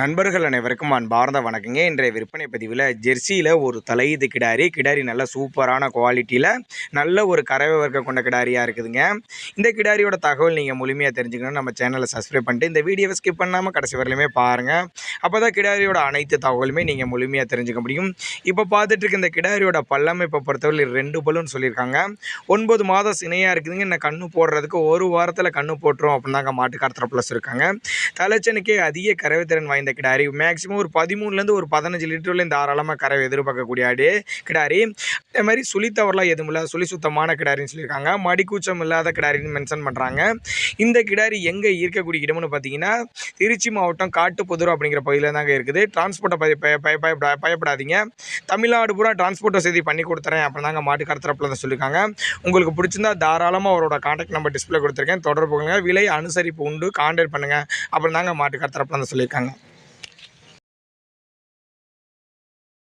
நண்பர்கள் அனைவருக்கும் அன்பார்ந்த வணக்கங்க. இன்றைய விற்பனை பதிவில் ஜெர்சியில் ஒரு தலையீது கிடாரி. கிடாரி நல்ல சூப்பரான குவாலிட்டியில் நல்ல ஒரு கறவை வர்க்க கொண்ட கிடாரியாக இருக்குதுங்க. இந்த கிடாரியோட தகவல் நீங்கள் முழுமையாக தெரிஞ்சுக்கணும் நம்ம சேனலை சப்ஸ்கிரைப் பண்ணிட்டு இந்த வீடியோவை ஸ்கிப் பண்ணாமல் கடைசி வரலையுமே பாருங்கள் அப்போ தான் கிடாரியோட அனைத்து தகவலுமே நீங்கள் முழுமையாக தெரிஞ்சுக்க முடியும். இப்போ பார்த்துட்டு இருக்க இந்த கிடாரியோட பல்லமைப்பை பொறுத்தவரை ரெண்டு பல்லுன்னு சொல்லியிருக்காங்க. ஒன்பது மாதம் சினையாக இருக்குதுங்க. இன்னும் கண்ணு போடுறதுக்கு ஒரு வாரத்தில் கண்ணு போட்டுரும் அப்படின்னாங்க மாட்டுக்கார ப்ளஸ் இருக்காங்க தலைச்சனுக்கே அதிக கறவை திறன் வாய்ந்த இந்த கிடாரி. மேக்ஸிமம் ஒரு பதிமூணுலேருந்து ஒரு பதினஞ்சு லிட்டர்லேயும் தாராளமாக கறவை எதிர்பார்க்கக்கூடிய ஆடு. கிடாரி அதே மாதிரி சுழி தவறலாம் எதுவும் இல்லை. சுழி சுத்தமான கிடாரின்னு சொல்லியிருக்காங்க. மடிக்கூச்சம் இல்லாத கிடாரின்னு மென்ஷன் பண்ணுறாங்க இந்த கிடாரி எங்கே இருக்கக்கூடிய இடம்னு பார்த்தீங்கன்னா திருச்சி மாவட்டம் காட்டுப்புதூர் அப்படிங்கிற பகுதியில் தாங்க இருக்குது. டிரான்ஸ்போர்ட்டை பய பய பய பயப்படாதீங்க. தமிழ்நாடு பூரா டிரான்ஸ்போர்ட் வசதி பண்ணி கொடுத்துறேன் அப்படி தாங்க மாட்டுக்கார தரப்பில் தான் சொல்லியிருக்காங்க. உங்களுக்கு பிடிச்சிருந்தா தாராளமாக அவரோட காண்டாக்ட் நம்பர் டிஸ்பிளே கொடுத்துருக்கேன். தொடர்பு கொள்ளுங்க. விலை அனுசரிப்பு உண்டு. கான்டாக்ட் பண்ணுங்கள் அப்புறம் தாங்க மாட்டுக்கார தரப்பில் தான் சொல்லியிருக்காங்க.